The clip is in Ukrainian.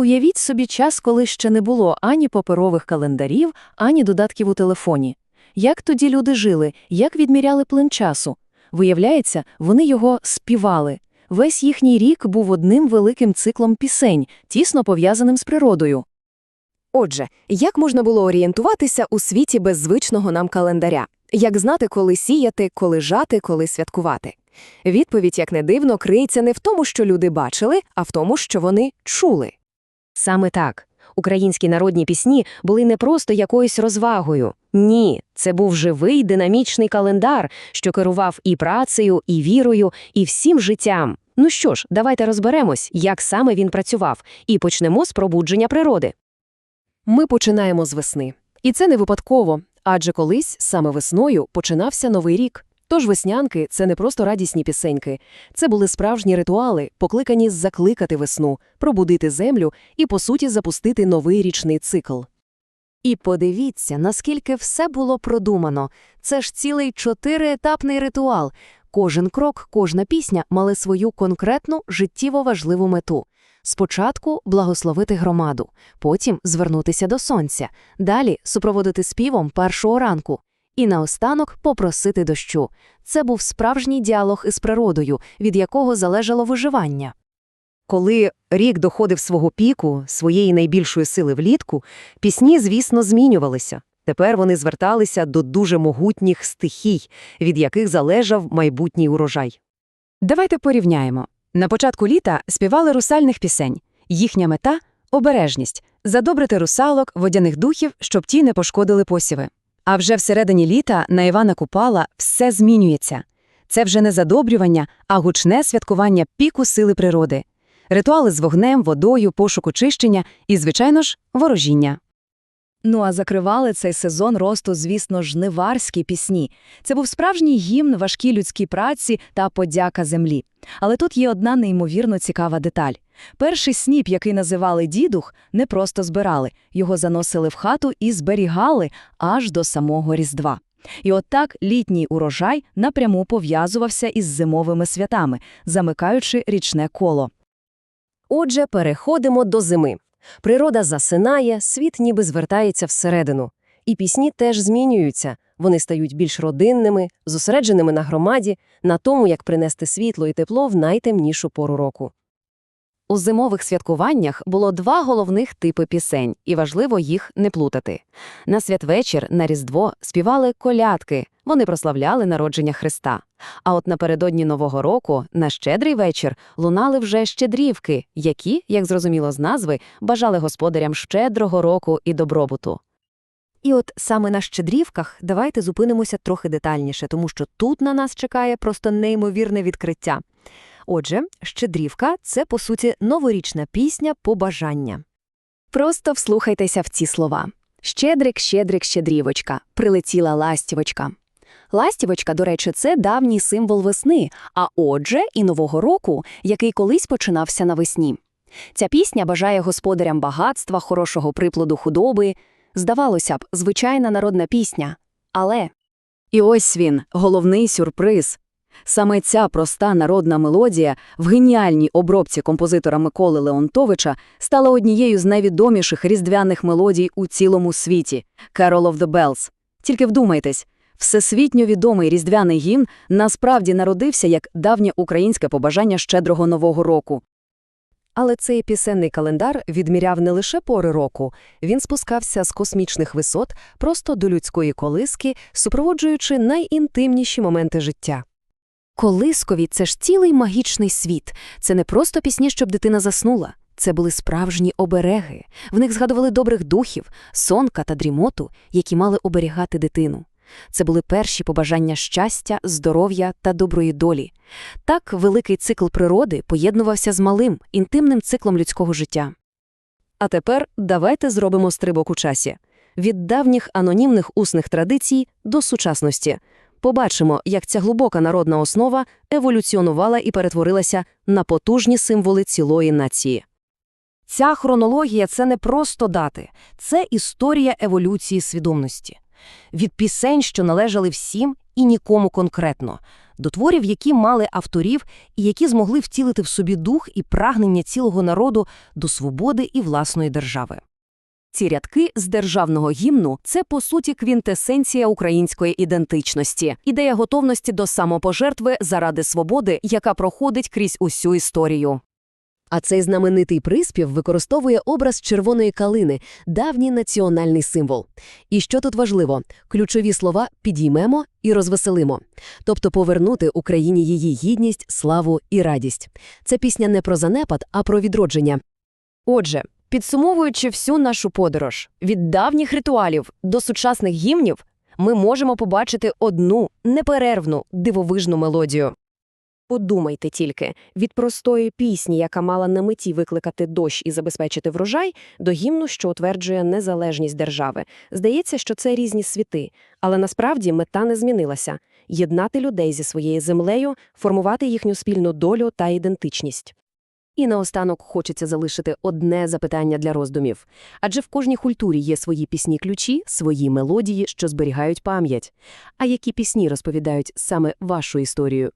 Уявіть собі час, коли ще не було ані паперових календарів, ані додатків у телефоні. Як тоді люди жили, як відміряли плин часу? Виявляється, вони його співали. Весь їхній рік був одним великим циклом пісень, тісно пов'язаним з природою. Отже, як можна було орієнтуватися у світі без звичного нам календаря? Як знати, коли сіяти, коли жати, коли святкувати? Відповідь, як не дивно, криється не в тому, що люди бачили, а в тому, що вони чули. Саме так. Українські народні пісні були не просто якоюсь розвагою. Ні, це був живий динамічний календар, що керував і працею, і вірою, і всім життям. Ну що ж, давайте розберемось, як саме він працював, і почнемо з пробудження природи. Ми починаємо з весни. І це не випадково, адже колись саме весною починався новий рік. Тож веснянки – це не просто радісні пісеньки. Це були справжні ритуали, покликані закликати весну, пробудити землю і, по суті, запустити новий річний цикл. І подивіться, наскільки все було продумано. Це ж цілий чотириетапний ритуал. Кожен крок, кожна пісня мали свою конкретну життєво важливу мету. Спочатку благословити громаду, потім звернутися до сонця, далі супроводити співом першого ранку. І наостанок попросити дощу. Це був справжній діалог із природою, від якого залежало виживання. Коли рік доходив свого піку, своєї найбільшої сили влітку, пісні, звісно, змінювалися. Тепер вони зверталися до дуже могутніх стихій, від яких залежав майбутній урожай. Давайте порівняємо. На початку літа співали русальних пісень. Їхня мета – обережність, задобрити русалок, водяних духів, щоб ті не пошкодили посіви. А вже всередині літа на Івана Купала все змінюється. Це вже не задобрювання, а гучне святкування піку сили природи. Ритуали з вогнем, водою, пошук очищення і, звичайно ж, ворожіння. Ну а закривали цей сезон росту, звісно, жниварські пісні. Це був справжній гімн важкій людській праці та подяка землі. Але тут є одна неймовірно цікава деталь. Перший сніп, який називали дідух, не просто збирали, його заносили в хату і зберігали аж до самого Різдва. І от так літній урожай напряму пов'язувався із зимовими святами, замикаючи річне коло. Отже, переходимо до зими. Природа засинає, світ ніби звертається всередину. І пісні теж змінюються. Вони стають більш родинними, зосередженими на громаді, на тому, як принести світло і тепло в найтемнішу пору року. У зимових святкуваннях було два головних типи пісень, і важливо їх не плутати. На святвечір, на Різдво співали колядки, вони прославляли народження Христа. А от напередодні Нового року, на щедрий вечір, лунали вже щедрівки, які, як зрозуміло з назви, бажали господарям щедрого року і добробуту. І от саме на щедрівках давайте зупинимося трохи детальніше, тому що тут на нас чекає просто неймовірне відкриття. Отже, щедрівка це, по суті, новорічна пісня побажання. Просто вслухайтеся в ці слова. Щедрик, щедрик, щедрівочка, прилетіла ластівочка. Ластівочка, до речі, це давній символ весни, а отже, і Нового року, який колись починався навесні. Ця пісня бажає господарям багатства, хорошого приплоду худоби. Здавалося б, звичайна народна пісня. Але І ось він, головний сюрприз. Саме ця проста народна мелодія в геніальній обробці композитора Миколи Леонтовича стала однією з найвідоміших різдвяних мелодій у цілому світі – «Carol of the Bells». Тільки вдумайтесь, всесвітньо відомий різдвяний гімн насправді народився як давнє українське побажання щедрого Нового року. Але цей пісенний календар відміряв не лише пори року, він спускався з космічних висот просто до людської колиски, супроводжуючи найінтимніші моменти життя. Колискові це ж цілий магічний світ. Це не просто пісні, щоб дитина заснула. Це були справжні обереги. В них згадували добрих духів, сонка та дрімоту, які мали оберігати дитину. Це були перші побажання щастя, здоров'я та доброї долі. Так великий цикл природи поєднувався з малим, інтимним циклом людського життя. А тепер давайте зробимо стрибок у часі. Від давніх анонімних усних традицій до сучасності. Побачимо, як ця глибока народна основа еволюціонувала і перетворилася на потужні символи цілої нації. Ця хронологія це не просто дати, це історія еволюції свідомості. Від пісень, що належали всім і нікому конкретно, до творів, які мали авторів і які змогли втілити в собі дух і прагнення цілого народу до свободи і власної держави. Ці рядки з державного гімну – це, по суті, квінтесенція української ідентичності, ідея готовності до самопожертви заради свободи, яка проходить крізь усю історію. А цей знаменитий приспів використовує образ червоної калини, давній національний символ. І що тут важливо? Ключові слова «підіймемо» і «розвеселимо». Тобто повернути Україні її гідність, славу і радість. Це пісня не про занепад, а про відродження. Отже, підсумовуючи всю нашу подорож від давніх ритуалів до сучасних гімнів, ми можемо побачити одну неперервну дивовижну мелодію. Подумайте тільки, від простої пісні, яка мала на меті викликати дощ і забезпечити врожай, до гімну, що утверджує незалежність держави. Здається, що це різні світи, але насправді мета не змінилася – єднати людей зі своєю землею, формувати їхню спільну долю та ідентичність. І наостанок хочеться залишити одне запитання для роздумів. Адже в кожній культурі є свої пісні-ключі, свої мелодії, що зберігають пам'ять. А які пісні розповідають саме вашу історію?